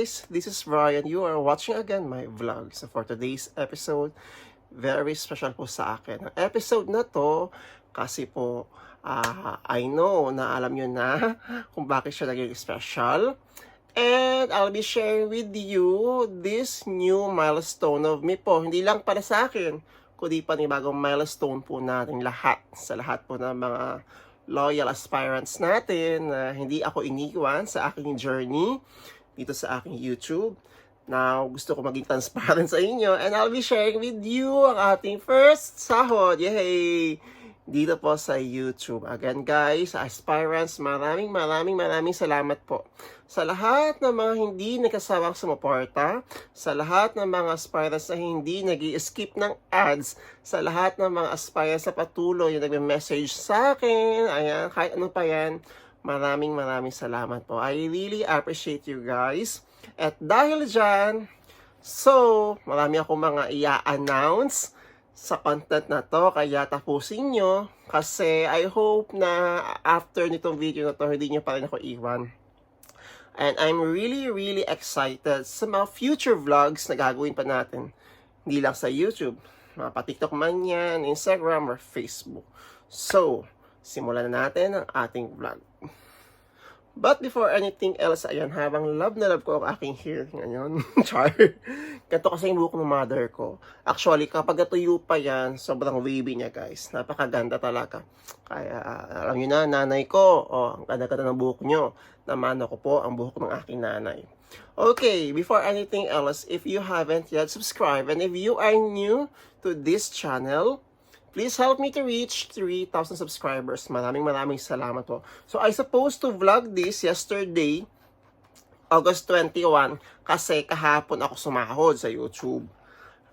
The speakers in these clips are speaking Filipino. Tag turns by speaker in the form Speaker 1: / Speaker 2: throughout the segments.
Speaker 1: Guys, this is Brian. You are watching again my vlog. So for today's episode, very special po sa akin. Ang episode na to, kasi po, ah, I know na alam nyo na kung bakit siya naging special. And I'll be sharing with you this new milestone of me po. Hindi lang para sa akin, kundi panibagong milestone po natin lahat. Sa lahat po ng mga loyal aspirants natin na hindi ako iniwan sa aking journey dito sa aking YouTube. Now, gusto ko maging transparent sa inyo and I'll be sharing with you ang ating first sahod. Yay! Dito po sa YouTube. Again guys, aspirants, maraming maraming maraming salamat po. Sa lahat ng mga hindi nakasawang sumuporta, sa lahat ng mga aspirants na hindi nag skip ng ads, sa lahat ng mga aspirants na patuloy na nagme-message sa akin, ayan, kahit ano pa yan, Maraming maraming salamat po. I really appreciate you guys. At dahil dyan, so, marami akong mga i-announce sa content na to. Kaya tapusin nyo. Kasi I hope na after nitong video na to, hindi nyo pa rin ako iwan. And I'm really, really excited sa mga future vlogs na gagawin pa natin. Hindi lang sa YouTube. Mga pa TikTok man yan, Instagram, or Facebook. So, simulan na natin ang ating vlog. But before anything else, ayan, habang love na love ko ang aking hair ngayon. Char. Ganito kasi yung buhok ng mother ko. Actually, kapag natuyo pa yan, sobrang wavy niya, guys. Napakaganda talaga. Kaya, ah, alam nyo na, nanay ko, oh, ang ganda-ganda ng buhok nyo. Namano ko po ang buhok ng aking nanay. Okay, before anything else, if you haven't yet subscribed, and if you are new to this channel, Please help me to reach 3,000 subscribers. Maraming maraming salamat po. So, I supposed to vlog this yesterday, August 21, kasi kahapon ako sumahod sa YouTube.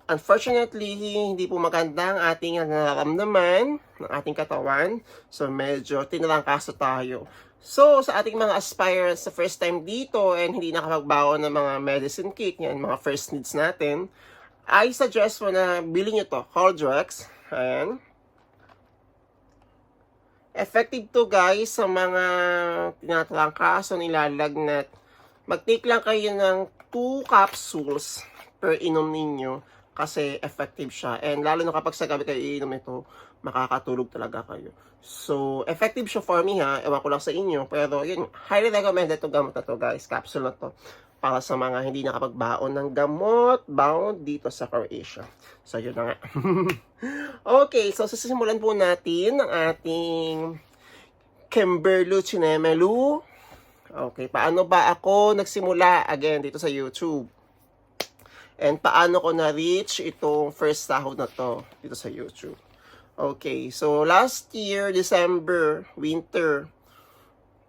Speaker 1: Unfortunately, hindi po maganda ang ating nararamdaman ng ating katawan. So, medyo tinarangkaso tayo. So, sa ating mga aspirants sa first time dito and hindi nakapagbaon ng mga medicine kit, yan, mga first needs natin, I suggest mo na bilhin nyo to, Coldrex. Ayan. Effective to guys sa mga tinatrangkaso, nilalagnat. Mag-take lang kayo ng 2 capsules per inom ninyo kasi effective siya. And lalo na kapag sa gabi kayo iinom ito, makakatulog talaga kayo. So, effective siya for me ha. Ewan ko lang sa inyo. Pero yun, highly recommended to gamot na to guys. Capsule na to para sa mga hindi nakapagbaon ng gamot bound dito sa Croatia. So, yun na nga. okay, so sisimulan po natin ang ating Kimberlu Chinemelu. Okay, paano ba ako nagsimula again dito sa YouTube? And paano ko na-reach itong first sahod na to dito sa YouTube? Okay, so last year, December, winter,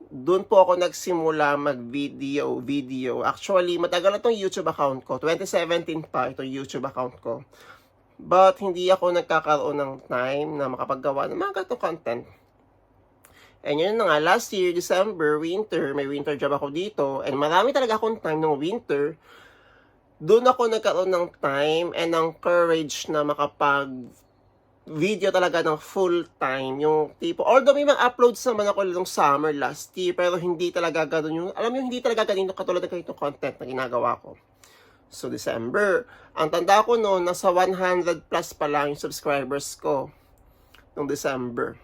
Speaker 1: doon po ako nagsimula mag-video, video. Actually, matagal na itong YouTube account ko. 2017 pa itong YouTube account ko. But, hindi ako nagkakaroon ng time na makapaggawa ng mga ganito content. And yun na nga, last year, December, winter, may winter job ako dito. And marami talaga akong time ng winter. Doon ako nagkaroon ng time and ng courage na makapag video talaga ng full time. Yung tipo, although may mga uploads naman ako nung summer last year, pero hindi talaga ganun yung, alam mo, hindi talaga ganito katulad ng ganito content na ginagawa ko. So, December. Ang tanda ko noon, nasa 100 plus pa lang yung subscribers ko nung December.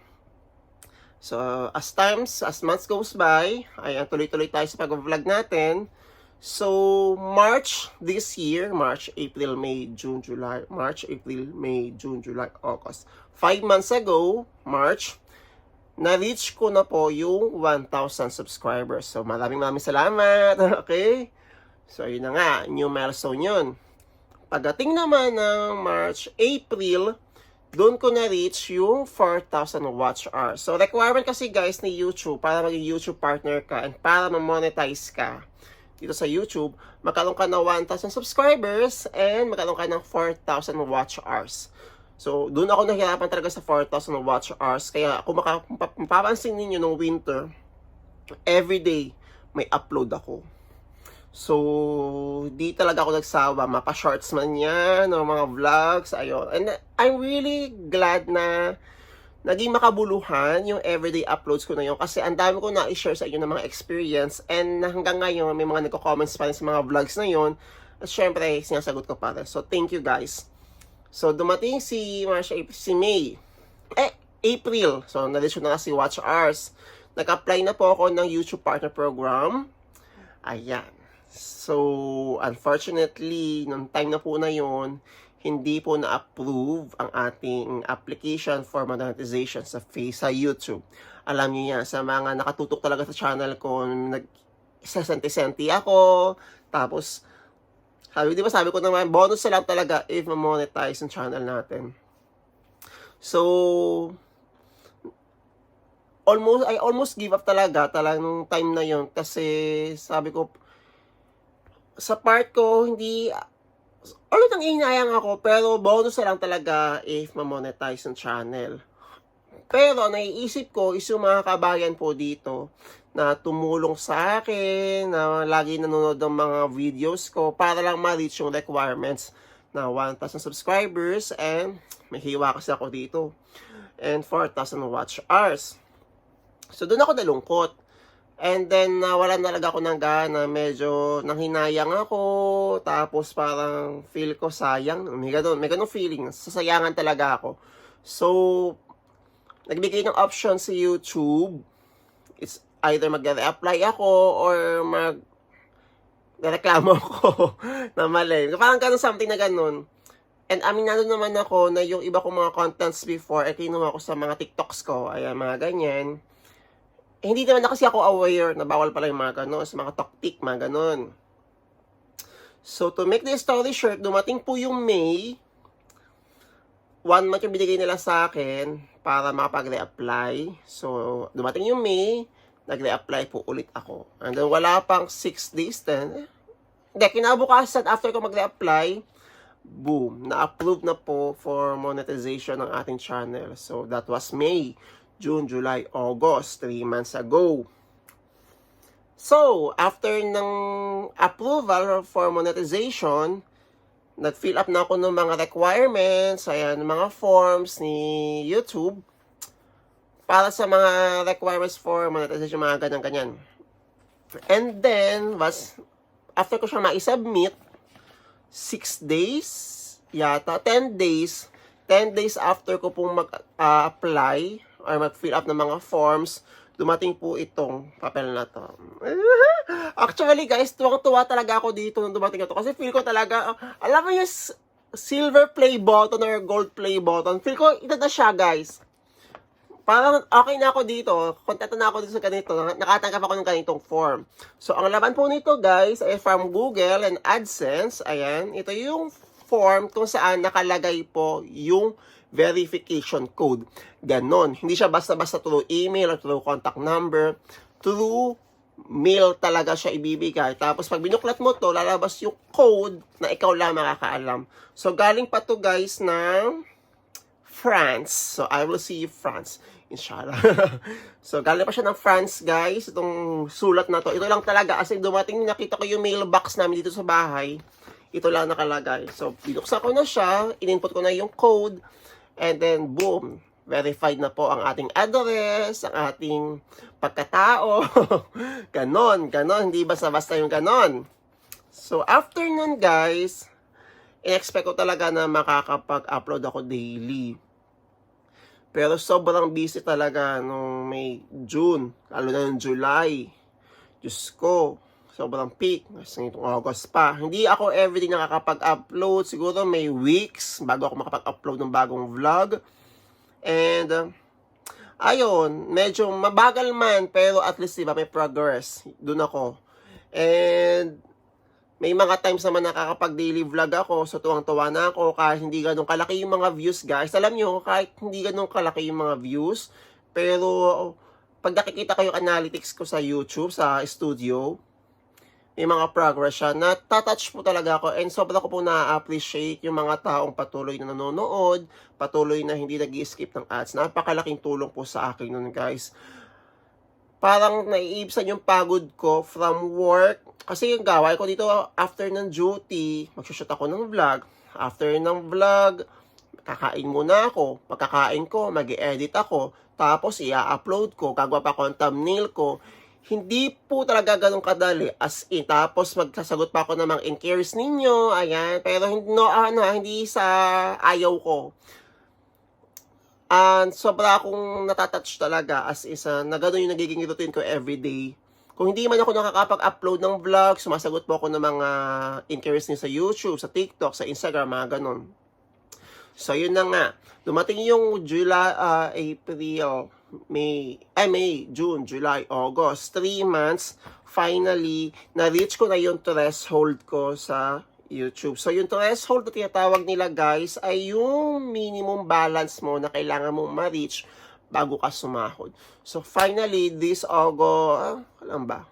Speaker 1: So, as times, as months goes by, ayan, tuloy-tuloy tayo sa pag-vlog natin. So, March this year, March, April, May, June, July, March, April, May, June, July, August. Five months ago, March, na-reach ko na po yung 1,000 subscribers. So, maraming maraming salamat. Okay? So, yun na nga, new milestone yun. Pagdating naman ng March, April, doon ko na-reach yung 4,000 watch hours. So, requirement kasi guys ni YouTube para maging YouTube partner ka and para ma-monetize ka dito sa YouTube, magkaroon ka ng 1,000 subscribers and magkaroon ka ng 4,000 watch hours. So, doon ako nahirapan talaga sa 4,000 watch hours. Kaya, kung mapapansin ninyo nung winter, everyday may upload ako. So, di talaga ako nagsawa. Mapa-shorts man yan, o mga vlogs, ayun. And I'm really glad na naging makabuluhan yung everyday uploads ko na yun kasi ang dami ko na-share sa inyo ng mga experience and hanggang ngayon may mga nagko-comments pa rin sa mga vlogs na yun at syempre sinasagot ko pa rin. So thank you guys. So dumating si Marsha, si May. Eh, April. So nalisyon na si Watch Hours. Nag-apply na po ako ng YouTube Partner Program. Ayan. So, unfortunately, nung time na po na yon hindi po na-approve ang ating application for monetization sa Face sa YouTube. Alam niyo yan, sa mga nakatutok talaga sa channel ko, nag sesenti-senti ako, tapos, sabi, di ba sabi ko naman, bonus na lang talaga if ma-monetize ang channel natin. So, almost, I almost give up talaga, talagang nung time na yon kasi sabi ko, sa part ko, hindi, ulit ang inayang ako, pero bonus na lang talaga if ma-monetize ang channel. Pero naiisip ko is yung mga kabayan po dito na tumulong sa akin, na lagi nanonood ng mga videos ko para lang ma-reach yung requirements na 1,000 subscribers and may hiwa kasi ako dito and 4,000 watch hours. So doon ako nalungkot. And then, nawalan na talaga ako ng gana. Medyo nanghinayang ako. Tapos, parang feel ko sayang. May ganun, may ganun feeling. Sasayangan talaga ako. So, nagbigay ng option sa YouTube. It's either mag-apply ako or mag reklamo ako na mali. Parang ganun something na ganun. And aminado naman ako na yung iba kong mga contents before, ay kinuha ko sa mga TikToks ko. Ayan, mga ganyan eh, hindi naman na kasi ako aware na bawal pala yung mga ganon, sa mga tactic, mga ganon. So, to make the story short, dumating po yung May, one month yung binigay nila sa akin para makapag-reapply. So, dumating yung May, nag-reapply po ulit ako. And then, wala pang 6 days then. Hindi, kinabukasan after ko mag-reapply, boom, na-approve na po for monetization ng ating channel. So, that was May. June, July, August, 3 months ago. So, after ng approval for monetization, nag-fill up na ako ng mga requirements, ayan, mga forms ni YouTube para sa mga requirements for monetization, mga ganyan-ganyan. And then, was, after ko siya ma-submit, 6 days, yata, 10 days, 10 days after ko pong mag-apply, uh, or mag-fill up ng mga forms, dumating po itong papel na to. Actually guys, tuwang-tuwa talaga ako dito nung dumating ito. Kasi feel ko talaga, alam mo yung silver play button or gold play button, feel ko ito na siya guys. Parang okay na ako dito, kontento na ako dito sa ganito, nakatanggap ako ng ganitong form. So, ang laban po nito guys ay from Google and AdSense, ayan, ito yung form kung saan nakalagay po yung verification code. Ganon. Hindi siya basta-basta through email or through contact number. Through mail talaga siya ibibigay. Tapos pag binuklat mo to, lalabas yung code na ikaw lang makakaalam. So galing pa to guys ng France. So I will see you France. Inshallah. so galing pa siya ng France guys. Itong sulat na to. Ito lang talaga. As in dumating nakita ko yung mailbox namin dito sa bahay. Ito lang nakalagay. So binuksan ko na siya. Ininput ko na yung code. And then boom verified na po ang ating address, ang ating pagkatao. ganon, ganon. Hindi basta-basta yung ganon. So, after nun, guys, in-expect ko talaga na makakapag-upload ako daily. Pero sobrang busy talaga nung may June, lalo na yung July. Diyos ko, sobrang peak. Kasi itong August pa. Hindi ako everyday nakakapag-upload. Siguro may weeks bago ako makapag-upload ng bagong vlog. And, uh, ayun, medyo mabagal man, pero at least, diba, may progress. Doon ako. And, may mga times naman nakakapag-daily vlog ako, so tuwang-tuwa na ako, kahit hindi ganun kalaki yung mga views, guys. Alam nyo, kahit hindi ganun kalaki yung mga views, pero, pag nakikita ko yung analytics ko sa YouTube, sa studio, may mga progress siya. Natatouch po talaga ako and sobra ko po na-appreciate yung mga taong patuloy na nanonood, patuloy na hindi nag skip ng ads. Napakalaking tulong po sa akin nun guys. Parang naiibsan yung pagod ko from work. Kasi yung gaway ko dito after ng duty, magsushoot ako ng vlog. After ng vlog, kakain muna ako. Pagkakain ko, mag edit ako. Tapos, i-upload ko. Gagawa pa ako ng thumbnail ko. Hindi po talaga ganun kadali. As in, tapos magsasagot pa ako ng mga inquiries ninyo. Ayan. Pero, hindi- no, ano, hindi sa ayaw ko. And sobra akong natatouch talaga as isa na gano'n yung nagiging routine ko everyday. Kung hindi man ako nakakapag-upload ng vlog, sumasagot po ako ng mga inquiries niyo sa YouTube, sa TikTok, sa Instagram, mga gano'n. So, yun na nga. Dumating yung July, ah, April, May, ay May, June, July, August. Three months, finally, na-reach ko na yung threshold ko sa YouTube. So, yung threshold na tinatawag nila, guys, ay yung minimum balance mo na kailangan mong ma-reach bago ka sumahod. So, finally, this August, ah, alam ba?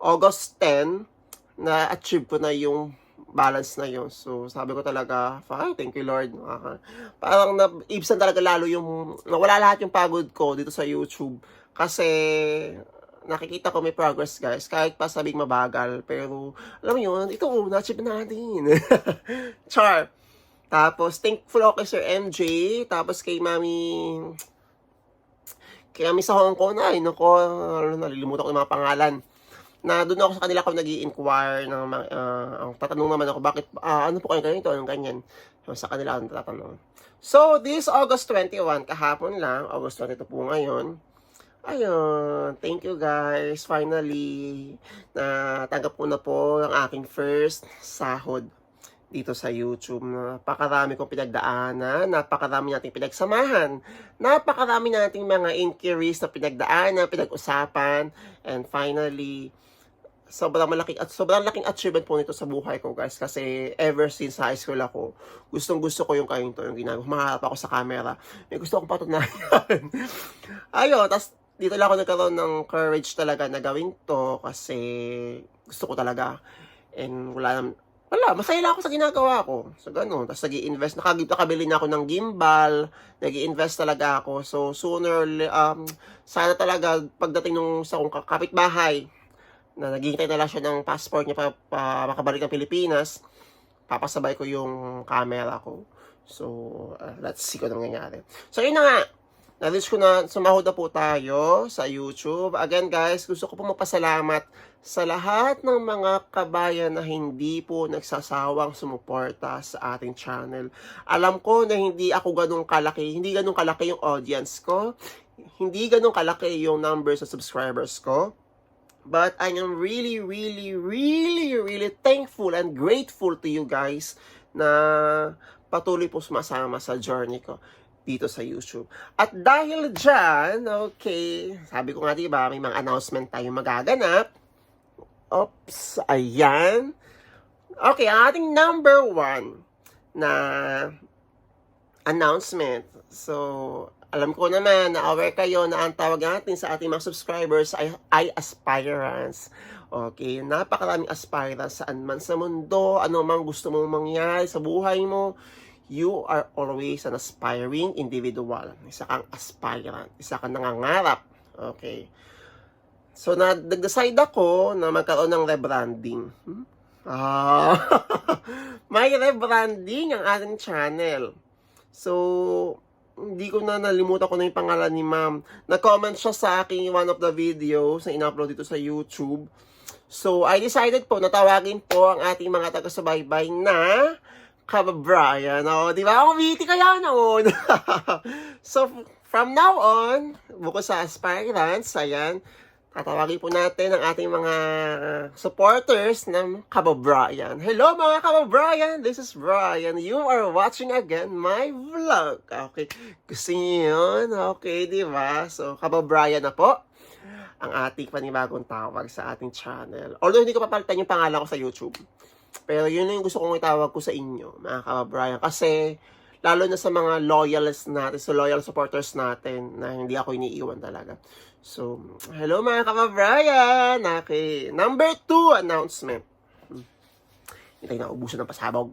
Speaker 1: August 10, na-achieve ko na yung balance na yun. So, sabi ko talaga, thank you Lord. Nakaka- Parang na, ibsan talaga lalo yung, nawala lahat yung pagod ko dito sa YouTube. Kasi, nakikita ko may progress guys. Kahit pa sabing mabagal. Pero, alam mo yun, ito, na-achieve natin. Char. Tapos, thankful ako kay Sir MJ. Tapos, kay Mami, kay Mami sa Hong Kong. Ay, nako, nalilimutan ko yung mga pangalan na doon ako sa kanila ako nag inquire ng mga, ah, ang tatanong naman ako, bakit, ah, ano po kayo ganito, anong ganyan. Sa kanila ako tatanong. So, this August 21, kahapon lang, August 22 po ngayon, ayun, thank you guys, finally, natanggap ko na po ang aking first sahod dito sa YouTube. Napakarami kong pinagdaanan, napakarami nating pinagsamahan, napakarami nating mga inquiries na pinagdaanan, pinag-usapan, and finally, sobrang malaki at sobrang laking achievement po nito sa buhay ko guys kasi ever since high school ako gustong gusto ko yung kayong to yung ginagawa humaharap ako sa camera may gusto akong patunayan ayun tas dito lang ako nagkaroon ng courage talaga na gawin to kasi gusto ko talaga and wala nam- wala, masaya lang ako sa ginagawa ko. So, ganun. Tapos, nag invest nakag- nakabili na ako ng gimbal, nag invest talaga ako. So, sooner, um, sana talaga, pagdating nung sa kong kapitbahay, na naghihintay na lang siya ng passport niya pa, pa makabalik ng Pilipinas, papasabay ko yung camera ko. So, uh, let's see kung anong nangyayari. So, yun na nga. Na-reach ko na, sumahod na po tayo sa YouTube. Again, guys, gusto ko po magpasalamat sa lahat ng mga kabayan na hindi po nagsasawang sumuporta sa ating channel. Alam ko na hindi ako ganun kalaki, hindi ganun kalaki yung audience ko. Hindi ganun kalaki yung numbers sa subscribers ko. But I am really, really, really, really thankful and grateful to you guys na patuloy po sumasama sa journey ko dito sa YouTube. At dahil dyan, okay, sabi ko nga diba, may mga announcement tayo magaganap. Oops, ayan. Okay, ang ating number one na announcement. So, alam ko naman na aware kayo na ang tawag natin sa ating mga subscribers ay, ay aspirants. Okay, napakaraming aspirants saan man sa mundo, ano mang gusto mong mangyari sa buhay mo, you are always an aspiring individual. Isa kang aspirant, isa kang nangangarap. Okay. So, na, nag-decide ako na magkaroon ng rebranding. Hmm? Ah, may rebranding ang ating channel. So, hindi ko na nalimutan ko na yung pangalan ni ma'am. Nag-comment siya sa akin one of the videos na in-upload dito sa YouTube. So, I decided po na tawagin po ang ating mga taga-subaybay na kababrayan. O, di ba? Witty kaya noon. so, from now on, bukod sa aspirants, ayan, tatawagin po natin ang ating mga supporters ng Kababrayan. Hello mga Kababrayan! This is Brian. You are watching again my vlog. Okay. Gusto niyo yun? Okay, di ba? So, Kababrayan na po ang ating panibagong tawag sa ating channel. Although hindi ko papalitan yung pangalan ko sa YouTube. Pero yun lang yung gusto kong itawag ko sa inyo, mga Kababrayan. Kasi, lalo na sa mga loyalists natin, sa loyal supporters natin, na hindi ako iniiwan talaga. So, hello mga Kababrayan! Okay, number two announcement. Hmm. Hintay na ubusan ng pasabog.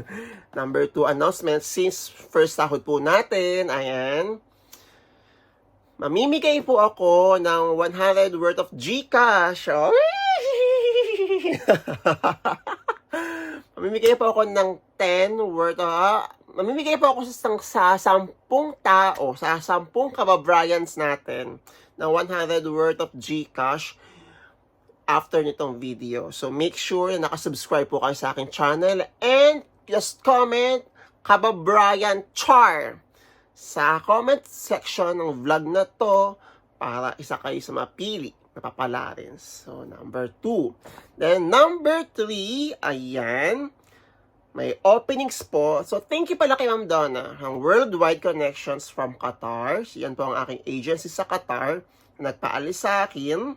Speaker 1: number two announcement, since first sahod po natin, ayan, mamimigay po ako ng 100 worth of Gcash. Oh. mamimigay po ako ng 10 worth of, mamimigay po ako sa, sa sampung tao, sa sampung kababrayans natin na 100 worth of Gcash after nitong video. So make sure na nakasubscribe po kayo sa aking channel and just comment Kababrayan Char sa comment section ng vlog na to para isa kayo sa mapili na papala rin. So number 2. Then number 3, ayan, may openings po. So, thank you pala kay Ma'am Donna, ang Worldwide Connections from Qatar. Yan po ang aking agency sa Qatar. Nagpaalis sa akin,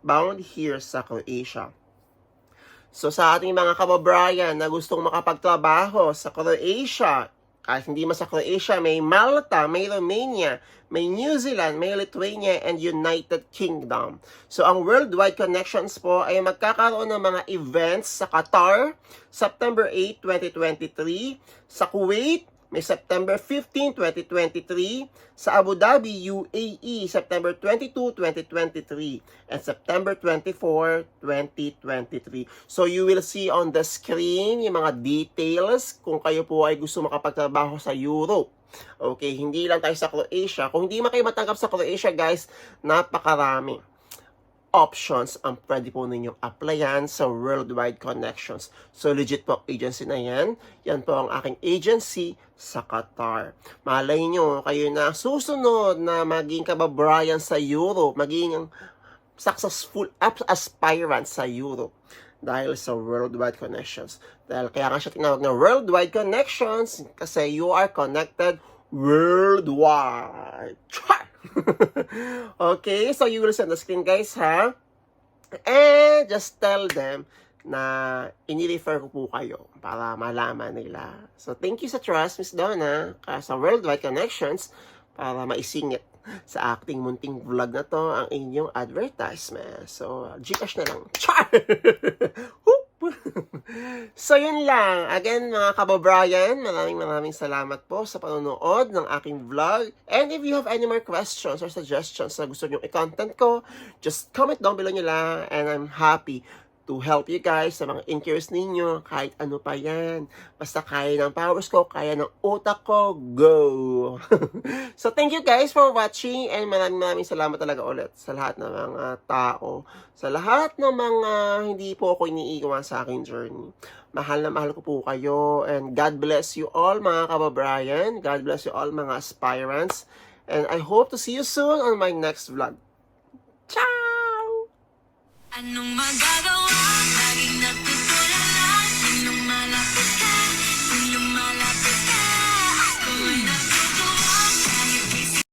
Speaker 1: bound here sa Croatia. So, sa ating mga kababrayan na gustong makapagtrabaho sa Croatia, kahit hindi man sa Croatia, may Malta, may Romania, may New Zealand, may Lithuania, and United Kingdom. So, ang Worldwide Connections po ay magkakaroon ng mga events sa Qatar, September 8, 2023, sa Kuwait, may September 15, 2023, sa Abu Dhabi, UAE, September 22, 2023, and September 24, 2023. So you will see on the screen yung mga details kung kayo po ay gusto makapagtrabaho sa Europe. Okay, hindi lang tayo sa Croatia. Kung hindi man matanggap sa Croatia, guys, napakarami options ang pwede po ninyong applyan sa Worldwide Connections. So, legit po agency na yan. Yan po ang aking agency sa Qatar. Malay nyo, kayo na susunod na maging kababrayan sa Europe, maging successful aspirant sa Europe dahil sa Worldwide Connections. Dahil kaya nga siya tinawag na Worldwide Connections kasi you are connected worldwide. Char! okay, so you will send the screen guys ha. And just tell them na ini-refer ko po kayo para malaman nila. So thank you sa trust, Miss Donna, ka sa Worldwide Connections para maisingit sa acting munting vlog na to ang inyong advertisement. So, Gcash na lang. Char! So, yun lang. Again, mga kababrayan, maraming maraming salamat po sa panonood ng aking vlog. And if you have any more questions or suggestions na gusto nyo i-content ko, just comment down below nyo lang and I'm happy to help you guys sa mga inquiries ninyo, kahit ano pa yan. Basta kaya ng powers ko, kaya ng utak ko, go! so, thank you guys for watching and maraming maraming salamat talaga ulit sa lahat ng mga tao, sa lahat ng mga hindi po ako iniiwan sa aking journey. Mahal na mahal ko po kayo and God bless you all mga kababrayan. God bless you all mga aspirants. And I hope to see you soon on my next vlog. Ciao! Anong magagawa?